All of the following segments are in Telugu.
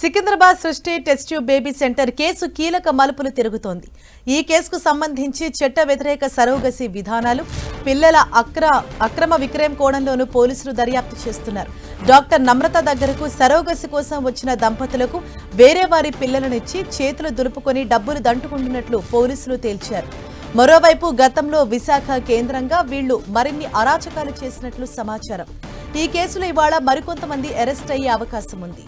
Secunderabad Srushti test tube baby centre case కీలక మలుపులు తిరుగుతోంది. ఈ కేసుకు సంబంధించి చట్ట వ్యతిరేక సరోగసి విధానాలు పిల్లల అక్ర అక్రమ విక్రయం కోణంలోనూ పోలీసులు దర్యాప్తు చేస్తున్నారు. డాక్టర్ నమ్రత దగ్గరకు సరోగసి కోసం వచ్చిన దంపతులకు వేరే వారి పిల్లలనిచ్చి చేతులు దులుపుకొని డబ్బులు దంటుకుంటున్నట్లు పోలీసులు తేల్చారు. మరోవైపు గతంలో విశాఖ కేంద్రంగా వీళ్ళు మరిన్ని అరాచకాలు చేసినట్లు సమాచారం. ఈ కేసులో ఇవాళ మరికొంతమంది అరెస్ట్ అయ్యే అవకాశం ఉంది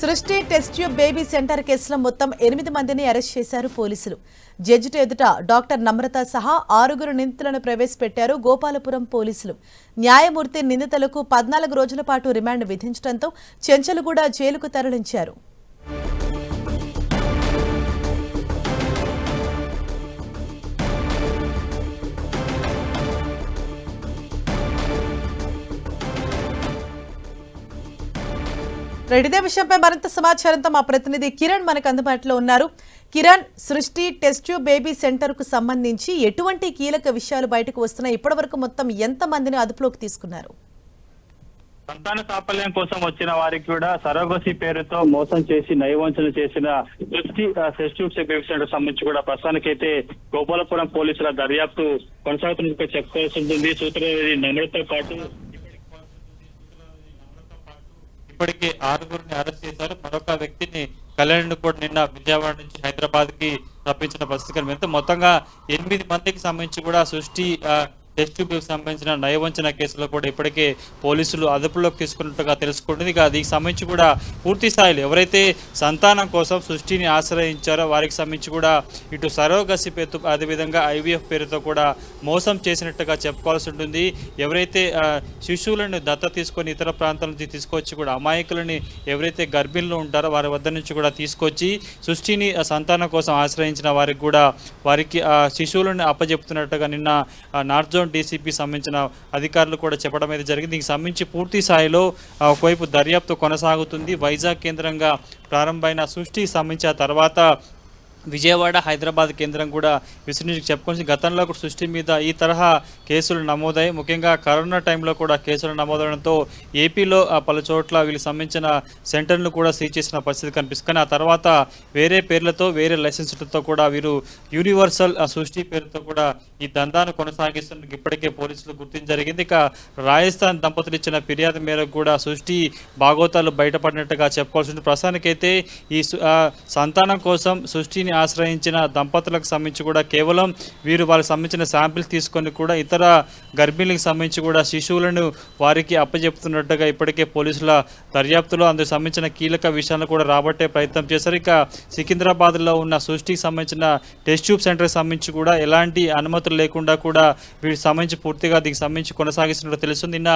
సృష్టి టెస్ట్ ట్యూబ్ బేబీ సెంటర్ కేసులో మొత్తం ఎనిమిది మందిని అరెస్ట్ చేశారు పోలీసులు. జడ్జిట ఎదుట డాక్టర్ నమ్రత సహా ఆరుగురు నిందితులను ప్రవేశపెట్టారు గోపాలపురం పోలీసులు. న్యాయమూర్తి నిందితులకు పద్నాలుగు రోజుల పాటు రిమాండ్ విధించడంతో చెంచలుగూడ జైలుకు తరలించారు. రైట్, ఇదే విషయంపై మరింత సమాచారంతో మా ప్రతినిధి కిరణ్ మనకు అందుబాటులో ఉన్నారు. కిరణ్ సృష్టి టెస్ట్ ట్యూబ్ బేబీ సెంటర్కు సంబంధించి ఎటువంటి కీలక విషయాలు బయటకు వస్తున్నాయి? ఇప్పటివరకు మొత్తం ఎంత మందిని అదుపులోకి తీసుకున్నారు? సంతాన సాఫల్యం కోసం వచ్చిన వారికి కూడా సరోగసి పేరుతో మోసం చేసి నయవంచన చేసిన దృష్టి సెస్ట్యూట్ సెక్రటరీ సంబంధించి కూడా ప్రస్తుతానికైతే గోపాలపురం పోలీసుల దర్యాప్తు కొనసాగుతున్నట్టు చెప్పుకోవాల్సి ఉంటుంది. సూత్రధారి నమ్రతో పాటు ఇప్పటికే ఆరుగురిని అరెస్ట్ చేశారు. మరొక వ్యక్తిని కళ్యాణ్ కూడా నిన్న విజయవాడ నుంచి హైదరాబాద్కి తప్పించిన పరిస్థితి కనిపిస్తుంది. మొత్తంగా ఎనిమిది మందికి సంబంధించి కూడా సృష్టి ఆ, టెస్ట్ ట్యూబ్కి సంబంధించిన నయవంచన కేసులో కూడా ఇప్పటికే పోలీసులు అదుపులోకి తీసుకున్నట్టుగా తెలుసుకుంటుంది. ఇక దీనికి సంబంధించి కూడా పూర్తి స్థాయిలో ఎవరైతే సంతానం కోసం సృష్టిని ఆశ్రయించారో వారికి సంబంధించి కూడా ఇటు సరోగసి పేరుతో అదేవిధంగా ఐవీఎఫ్ పేరుతో కూడా మోసం చేసినట్టుగా చెప్పుకోవాల్సి ఉంటుంది. ఎవరైతే శిశువులను దత్త తీసుకొని ఇతర ప్రాంతాల నుంచి తీసుకొచ్చి కూడా అమాయకులని ఎవరైతే గర్భిణులు ఉంటారో వారి వద్ద నుంచి కూడా తీసుకొచ్చి సృష్టిని సంతానం కోసం ఆశ్రయించిన వారికి కూడా వారికి శిశువులను అప్పజెపుతున్నట్టుగా నిన్న నార్జో జోన్ డీసీపీ సంబంధించిన అధికారులు కూడా చెప్పడం అయితే జరిగింది. దీనికి సంబంధించి పూర్తి స్థాయిలో ఒకవైపు దర్యాప్తు కొనసాగుతుంది. వైజాగ్ కేంద్రంగా ప్రారంభమైన సృష్టికి సంబంధించిన తర్వాత విజయవాడ హైదరాబాద్ కేంద్రం కూడా విసిరించి చెప్పుకొని గతంలో కూడా సృష్టి మీద ఈ తరహా కేసులు నమోదాయి. ముఖ్యంగా కరోనా టైంలో కూడా కేసులు నమోదవడంతో ఏపీలో పలు చోట్ల వీళ్ళకి సంబంధించిన సెంటర్లు కూడా సీజ్ చేసిన పరిస్థితి కనిపిస్తుంది. ఆ తర్వాత వేరే పేర్లతో వేరే లైసెన్సులతో కూడా వీరు యూనివర్సల్ సృష్టి పేరుతో కూడా ఈ దందాను కొనసాగిస్తున్న ఇప్పటికే పోలీసులు గుర్తించి జరిగింది. ఇక రాజస్థాన్ దంపతులు ఇచ్చిన ఫిర్యాదు మేరకు కూడా సృష్టి భాగోతాలు బయటపడినట్టుగా చెప్పుకోవాల్సి ఉంటుంది ప్రస్తుతానికైతే ఈ సంతానం కోసం సృష్టిని ఆశ్రయించిన దంపతులకు సంబంధించి కూడా కేవలం వీరు వాళ్ళకి సంబంధించిన శాంపిల్స్ తీసుకొని కూడా ఇతర గర్భిణులకు సంబంధించి కూడా శిశువులను వారికి అప్పచెప్తున్నట్టుగా ఇప్పటికే పోలీసుల దర్యాప్తులో అందుకు సంబంధించిన కీలక విషయాలను కూడా రాబట్టే ప్రయత్నం చేశారు. ఇక సికింద్రాబాద్లో ఉన్న సృష్టికి సంబంధించిన టెస్ట్ ట్యూబ్ సెంటర్కి సంబంధించి కూడా ఎలాంటి అనుమతులు లేకుండా కూడా వీటికి సంబంధించి పూర్తిగా దీనికి సంబంధించి కొనసాగిస్తున్నట్టు తెలుస్తుంది. నిన్న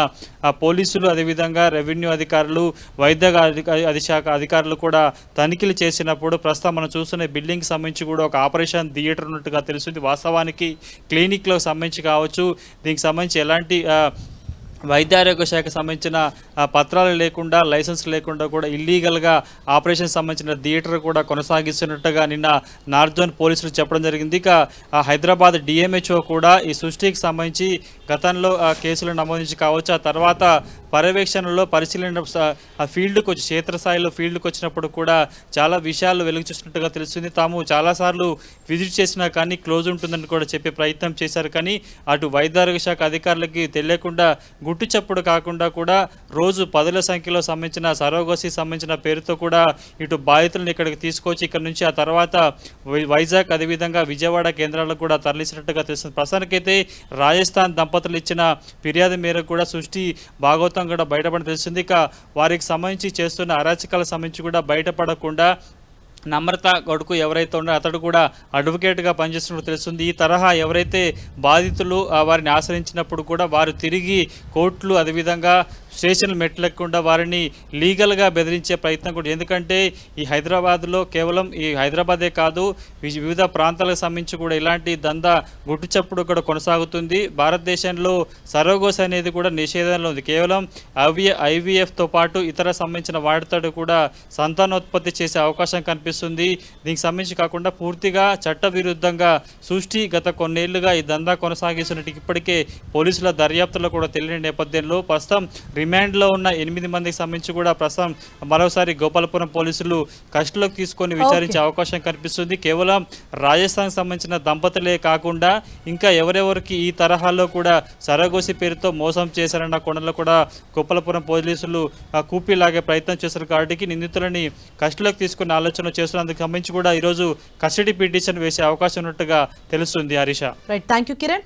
ఆ పోలీసులు అదేవిధంగా రెవెన్యూ అధికారులు వైద్య అధిక- అధిశాఖ అధికారులు కూడా తనిఖీలు చేసినప్పుడు ప్రస్తుతం మనం చూస్తున్న బిల్డింగ్ సంబంధించి కూడా ఒక ఆపరేషన్ థియేటర్ ఉన్నట్టుగా తెలుస్తుంది. వాస్తవానికి క్లినిక్లో సంబంధించి కావచ్చు. దీనికి సంబంధించి ఎలాంటి వైద్యారోగ్య శాఖకు సంబంధించిన పత్రాలు లేకుండా లైసెన్స్ లేకుండా కూడా ఇల్లీగల్గా ఆపరేషన్ సంబంధించిన థియేటర్ కూడా కొనసాగిస్తున్నట్టుగా నిన్న నార్జోన్ పోలీసులు చెప్పడం జరిగింది. ఇక హైదరాబాద్ డిఎంహెచ్ఓ కూడా ఈ సృష్టికి సంబంధించి గతంలో ఆ, కేసులు నమోదించి కావచ్చు. ఆ తర్వాత పర్యవేక్షణలో పరిశీలన ఆ ఫీల్డ్కి వచ్చి క్షేత్రస్థాయిలో ఫీల్డ్కి వచ్చినప్పుడు కూడా చాలా విషయాలు వెలుగు చూసినట్టుగా తెలుస్తుంది. తాము చాలాసార్లు విజిట్ చేసినా కానీ క్లోజ్ ఉంటుందని కూడా చెప్పే ప్రయత్నం చేశారు. కానీ అటు వైద్యారోగ్య శాఖ అధికారులకి తెలియకుండా గుట్టు చప్పుడు కాకుండా కూడా రోజు పదుల సంఖ్యలో సంబంధించిన సరోగసి సంబంధించిన పేరుతో కూడా ఇటు బాధితులను ఇక్కడికి తీసుకొచ్చి ఇక్కడ నుంచి ఆ తర్వాత వై- వైజాగ్ అదేవిధంగా విజయవాడ కేంద్రాలకు కూడా తరలించినట్టుగా తెలుస్తుంది. ప్రస్తుతానికైతే రాజస్థాన్ దంపతులు ఇచ్చిన ఫిర్యాదు మేరకు కూడా సృష్టి భాగవతం కూడా బయటపడి తెలుస్తుంది. ఇక వారికి సంబంధించి చేస్తున్న అరాచకాలకు సంబంధించి కూడా బయటపడకుండా నమ్రత కొడుకు ఎవరైతే ఉన్నారో అతడు కూడా అడ్వకేట్గా పనిచేస్తున్నట్టు తెలుస్తుంది. ఈ తరహా ఎవరైతే బాధితులు వారిని ఆశ్రయించినప్పుడు కూడా వారు తిరిగి కోర్టులు అదేవిధంగా స్టేషన్లు మెట్లెక్కకుండా వారిని లీగల్గా బెదిరించే ప్రయత్నం కూడా ఎందుకంటే ఈ హైదరాబాద్లో కేవలం ఈ హైదరాబాదే కాదు వివిధ ప్రాంతాలకు సంబంధించి కూడా ఇలాంటి దందా గుట్టు చప్పుడు కూడా కొనసాగుతుంది. భారతదేశంలో సరోగోస్ అనేది కూడా నిషేధంలో ఉంది. కేవలం ఐవి ఐవీఎఫ్తో పాటు ఇతర సంబంధించిన వాటితో కూడా సంతానోత్పత్తి చేసే అవకాశం కనిపిస్తుంది. దీనికి సంబంధించి కాకుండా పూర్తిగా చట్టవిరుద్ధంగా సృష్టి గత కొన్నేళ్ళుగా ఈ దందా కొనసాగిస్తున్నట్టు ఇప్పటికే పోలీసుల దర్యాప్తులో కూడా తెలియని నేపథ్యంలో ప్రస్తుతం రిమాండ్లో ఉన్న ఎనిమిది మందికి సంబంధించి కూడా ప్రస్తుతం మరోసారి గోపాలపురం పోలీసులు కస్టడీలోకి తీసుకొని విచారించే అవకాశం కనిపిస్తుంది. కేవలం రాజస్థాన్కి సంబంధించిన దంపతులే కాకుండా ఇంకా ఎవరెవరికి ఈ తరహాలో కూడా సరగోసి పేరుతో మోసం చేశారన్న కోణంలో కూడా గోపాలపురం పోలీసులు కూపీలాగే ప్రయత్నం చేశారు కాబట్టి నిందితులని కస్టడీలోకి తీసుకునే ఆలోచన చేస్తున్నందుకు సంబంధించి కూడా ఈరోజు కస్టడీ పిటిషన్ వేసే అవకాశం ఉన్నట్టుగా తెలుస్తుంది Harish. Right thank you Kiran